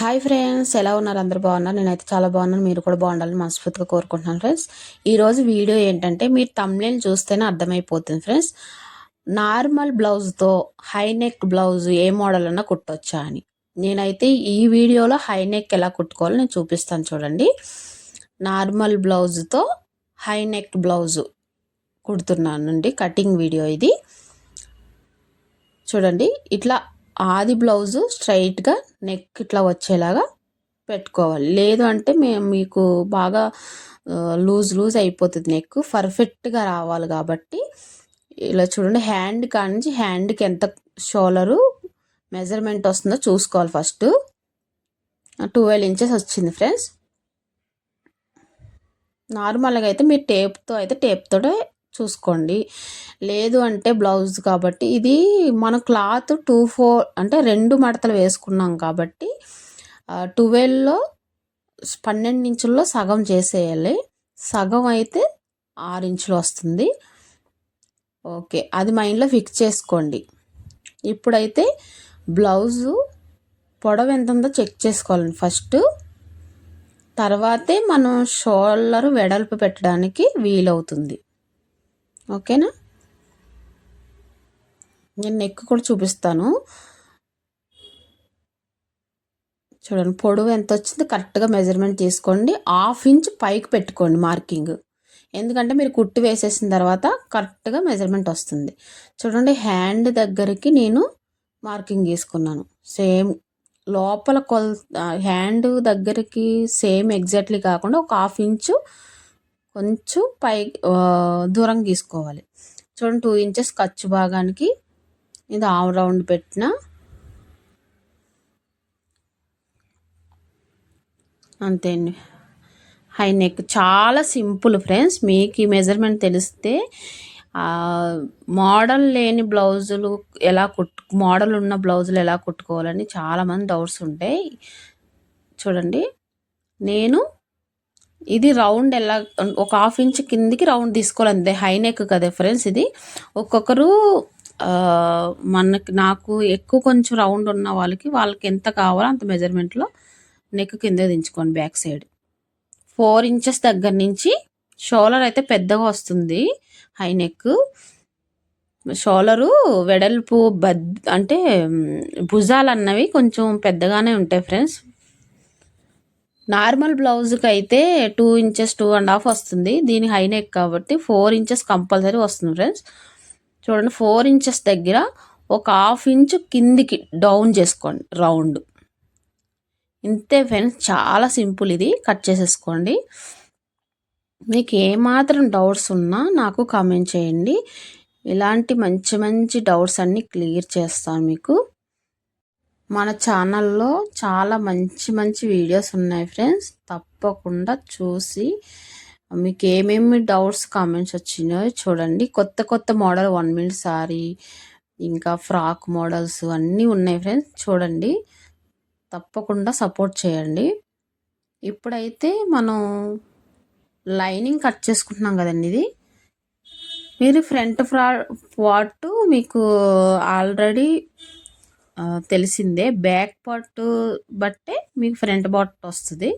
Hi friends ఎలా ఉన్నారు? అందరు బాగున్నారు? నేనైతే చాలా బాగున్నాను. మీరు కూడా బాగుండాలని మనస్ఫూర్తిగా కోరుకుంటున్నాను ఫ్రెండ్స్ ఈరోజు వీడియో ఏంటంటే మీరు తమ్నేల్ చూస్తేనే అర్థమైపోతుంది ఫ్రెండ్స్ నార్మల్ బ్లౌజ్తో హై నెక్ బ్లౌజ్ ఏ మోడల్ అన్నా కుట్టొచ్చా అని. నేనైతే ఈ వీడియోలో హై నెక్ ఎలా కుట్టుకోవాలో నేను చూపిస్తాను చూడండి. నార్మల్ బ్లౌజ్తో హై నెక్ బ్లౌజ్ కుడుతున్నానండి. కటింగ్ వీడియో ఇది. చూడండి ఇట్లా ఆది బ్లౌజు స్ట్రైట్గా నెక్ ఇట్లా వచ్చేలాగా పెట్టుకోవాలి. లేదు అంటే మేము మీకు బాగా లూజ్ లూజ్ అయిపోతుంది నెక్. పర్ఫెక్ట్గా రావాలి కాబట్టి ఇలా చూడండి. హ్యాండ్ కానించి హ్యాండ్కి ఎంత షోలరు మెజర్మెంట్ వస్తుందో చూసుకోవాలి ఫస్ట్. ట్వెల్వ్ ఇంచెస్ వచ్చింది ఫ్రెండ్స్. నార్మల్గా అయితే మీరు టేప్తో అయితే టేప్తో చూసుకోండి. లేదు అంటే బ్లౌజ్ కాబట్టి ఇది మన క్లాత్ టూ ఫోర్ అంటే రెండు మడతలు వేసుకున్నాం కాబట్టి ట్వెల్వ్లో పన్నెండు ఇంచుల్లో సగం చేసేయాలి. సగం అయితే ఆరు ఇంచులు వస్తుంది. ఓకే అది మైండ్లో ఫిక్స్ చేసుకోండి. ఇప్పుడైతే బ్లౌజు పొడవు ఎంత ఉందో చెక్ చేసుకోవాలండి ఫస్ట్. తర్వాతే మనం షోల్డర్ వెడల్పు పెట్టడానికి వీలవుతుంది. ఓకేనా? నేను నెక్ కూడా చూపిస్తాను. చూడండి పొడవు ఎంత వచ్చింది కరెక్ట్గా మెజర్మెంట్ తీసుకోండి. హాఫ్ ఇంచ్ పైకి పెట్టుకోండి మార్కింగ్ ఎందుకంటే మీరు కుట్టి వేసేసిన తర్వాత కరెక్ట్గా మెజర్మెంట్ వస్తుంది. చూడండి హ్యాండ్ దగ్గరికి నేను మార్కింగ్ తీసుకున్నాను. సేమ్ లోపల కొల్ హ్యాండ్ దగ్గరికి సేమ్ ఎగ్జాక్ట్లీ కాకుండా ఒక హాఫ్ ఇంచు కొంచెం పై దూరం తీసుకోవాలి. చూడండి టూ ఇంచెస్ ఖర్చు భాగానికి ఇది ఆవు రౌండ్ పెట్టిన. అంతే అండి హై నెక్ చాలా సింపుల్ ఫ్రెండ్స్. మీకు ఈ మెజర్మెంట్ తెలిస్తే మోడల్ లేని బ్లౌజులు ఎలా కుట్టు మోడల్ ఉన్న బ్లౌజులు ఎలా కుట్టుకోవాలని చాలామంది డౌట్స్ ఉంటాయి. చూడండి. నేను ఇది రౌండ్ ఎలా ఒక హాఫ్ ఇంచ్ కిందికి రౌండ్ తీసుకోవాలి అంతే హై నెక్ కదా ఫ్రెండ్స్ ఇది. ఒక్కొక్కరు మనకి నాకు ఎక్కువ కొంచెం రౌండ్ ఉన్న వాళ్ళకి వాళ్ళకి ఎంత కావాలో అంత మెజర్మెంట్లో నెక్ కింద దించుకోండి బ్యాక్ సైడ్ ఫోర్ ఇంచెస్ దగ్గర నుంచి షోలర్ అయితే పెద్దగా వస్తుంది హై నెక్ షోలరు వెడల్పు బద్ అంటే భుజాలు అన్నవి కొంచెం పెద్దగానే ఉంటాయి ఫ్రెండ్స్ నార్మల్ బ్లౌజ్కి అయితే two inches two and half వస్తుంది. దీని హై నెక్ కాబట్టి ఫోర్ ఇంచెస్ కంపల్సరీ వస్తుంది ఫ్రెండ్స్ చూడండి ఫోర్ ఇంచెస్ దగ్గర ఒక హాఫ్ ఇంచ్ కిందికి డౌన్ చేసుకోండి రౌండ్ ఇంతే ఫ్రెండ్స్ చాలా సింపుల్ ఇది. కట్ చేసేసుకోండి. మీకు ఏమాత్రం డౌట్స్ ఉన్నా నాకు కామెంట్ చేయండి. ఇలాంటి మంచి మంచి డౌట్స్ అన్నీ క్లియర్ చేస్తాను మీకు. మన ఛానల్లో చాలా మంచి మంచి వీడియోస్ ఉన్నాయి ఫ్రెండ్స్ తప్పకుండా చూసి మీకు ఏమేమి డౌట్స్ కామెంట్స్ వచ్చినాయో చూడండి. కొత్త కొత్త మోడల్ వన్ మినిట్ సారీ ఇంకా ఫ్రాక్ మోడల్స్ అన్నీ ఉన్నాయి ఫ్రెండ్స్ చూడండి. తప్పకుండా సపోర్ట్ చేయండి. ఇప్పుడైతే మనం లైనింగ్ కట్ చేసుకుంటున్నాం కదండి ఇది. మీరు ఫ్రంట్ ఫ్రా పార్ట్ మీకు ఆల్రెడీ తెలిసిందే. బ్యాక్ పార్ట్ బట్టే మీకు ఫ్రంట్ పార్ట్ వస్తుంది.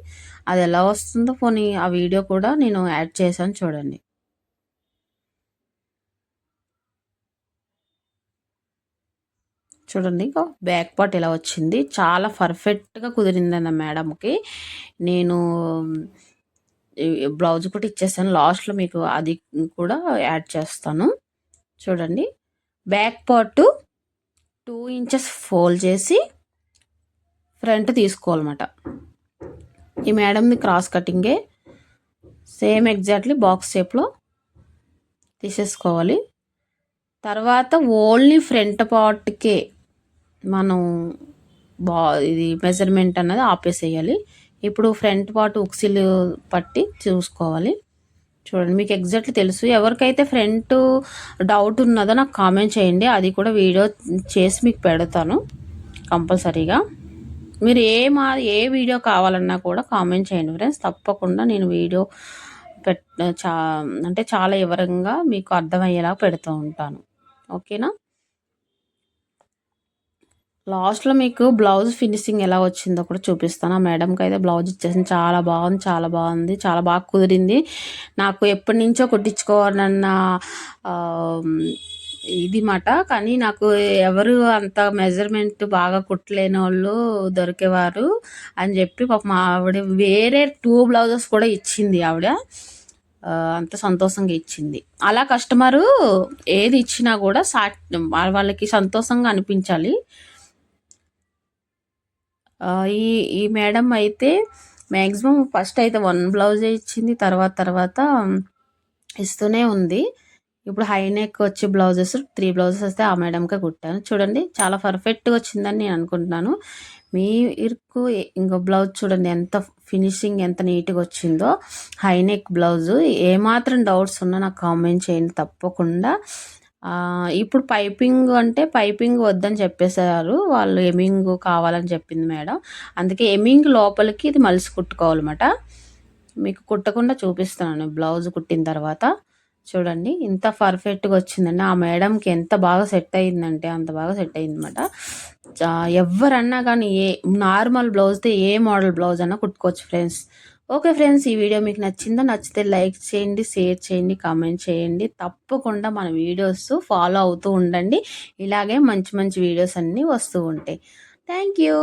అది ఎలా వస్తుందో పోనీ ఆ వీడియో కూడా నేను యాడ్ చేశాను చూడండి. చూడండి బ్యాక్ పార్ట్ ఎలా వచ్చింది. చాలా పర్ఫెక్ట్గా కుదిరిందన్న మేడంకి. నేను బ్లౌజ్ కూడా ఇచ్చేస్తాను లాస్ట్లో మీకు అది కూడా యాడ్ చేస్తాను. చూడండి. Back part two inches fold చేసి ఫ్రంట్ తీసుకోవాలన్నమాట. ఈ మేడంది క్రాస్ కటింగే సేమ్ ఎగ్జాక్ట్లీ బాక్స్ షేప్లో తీసేసుకోవాలి. తర్వాత ఓన్లీ ఫ్రంట్ పార్ట్కే మనం బా ఇది మెజర్మెంట్ అన్నది ఆపేసేయాలి. ఇప్పుడు ఫ్రంట్ పార్ట్ ఉక్సిల్ పట్టి చూసుకోవాలి. చూడండి మీకు ఎగ్జాక్ట్లీ తెలుసు. ఎవరికైతే ఫ్రంట్ డౌట్ ఉన్నదో నాకు కామెంట్ చేయండి. అది కూడా వీడియో చేసి మీకు పెడతాను కంపల్సరీగా. మీరు ఏ మా ఏ వీడియో కావాలన్నా కూడా కామెంట్ చేయండి ఫ్రెండ్స్ తప్పకుండా నేను వీడియో పెట్ చా అంటే చాలా వివరంగా మీకు అర్థమయ్యేలా పెడుతూ ఉంటాను. ఓకేనా లాస్ట్లో మీకు బ్లౌజ్ ఫినిషింగ్ ఎలా వచ్చిందో కూడా చూపిస్తాను. ఆ మేడంకి అయితే బ్లౌజ్ ఇచ్చేసింది. చాలా బాగుంది చాలా బాగుంది చాలా బాగా కుదిరింది. నాకు ఎప్పటి నుంచో కుట్టించుకోవాలన్న ఇది మాట. కానీ నాకు ఎవరు అంత మెజర్మెంట్ బాగా కుట్టలేని వాళ్ళు దొరికేవారు అని చెప్పి పాప మా ఆవిడ వేరే టూ బ్లౌజెస్ కూడా ఇచ్చింది ఆవిడ. అంత సంతోషంగా ఇచ్చింది. అలా కస్టమరు ఏది ఇచ్చినా కూడా సా వాళ్ళకి సంతోషంగా అనిపించాలి. ఈ ఈ మేడం అయితే మ్యాక్సిమం ఫస్ట్ అయితే వన్ బ్లౌజే ఇచ్చింది తర్వాత తర్వాత ఇస్తూనే ఉంది. ఇప్పుడు హై నెక్ వచ్చే బ్లౌజెస్ త్రీ బ్లౌజెస్ వస్తే ఆ మేడంకే కుట్టాను. చూడండి చాలా పర్ఫెక్ట్గా వచ్చిందని నేను అనుకుంటున్నాను. మీకు ఇంకో బ్లౌజ్ చూడండి ఎంత ఫినిషింగ్ ఎంత నీట్గా వచ్చిందో. హై నెక్ బ్లౌజ్ ఏమాత్రం డౌట్స్ ఉన్నా నాకు కామెంట్ చేయండి తప్పకుండా. ఇప్పుడు పైపింగ్ అంటే పైపింగ్ వద్దని చెప్పేశారు. వాళ్ళు ఎమింగ్ కావాలని చెప్పింది మేడం. అందుకే ఎమింగ్ లోపలికి ఇది మలిసి కుట్టుకోవాలన్నమాట. మీకు కుట్టకుండా చూపిస్తున్నాను. బ్లౌజ్ కుట్టిన తర్వాత చూడండి ఇంత పర్ఫెక్ట్గా వచ్చిందండి. ఆ మేడంకి ఎంత బాగా సెట్ అయిందంటే అంత బాగా సెట్ అయిందన్నమాట. చా- ఎవరన్నా కానీ ఏ నార్మల్ బ్లౌజ్తో ఏ మోడల్ బ్లౌజ్ అన్నా కుట్టుకోవచ్చు ఫ్రెండ్స్. ఓకే ఫ్రెండ్స్ ఈ వీడియో మీకు నచ్చిందో నచ్చితే లైక్ చేయండి షేర్ చేయండి కామెంట్ చేయండి. తప్పకుండా మన వీడియోస్ ఫాలో అవుతూ ఉండండి. ఇలాగే మంచి మంచి వీడియోస్ అన్నీ వస్తూ ఉంటాయి. Thank you.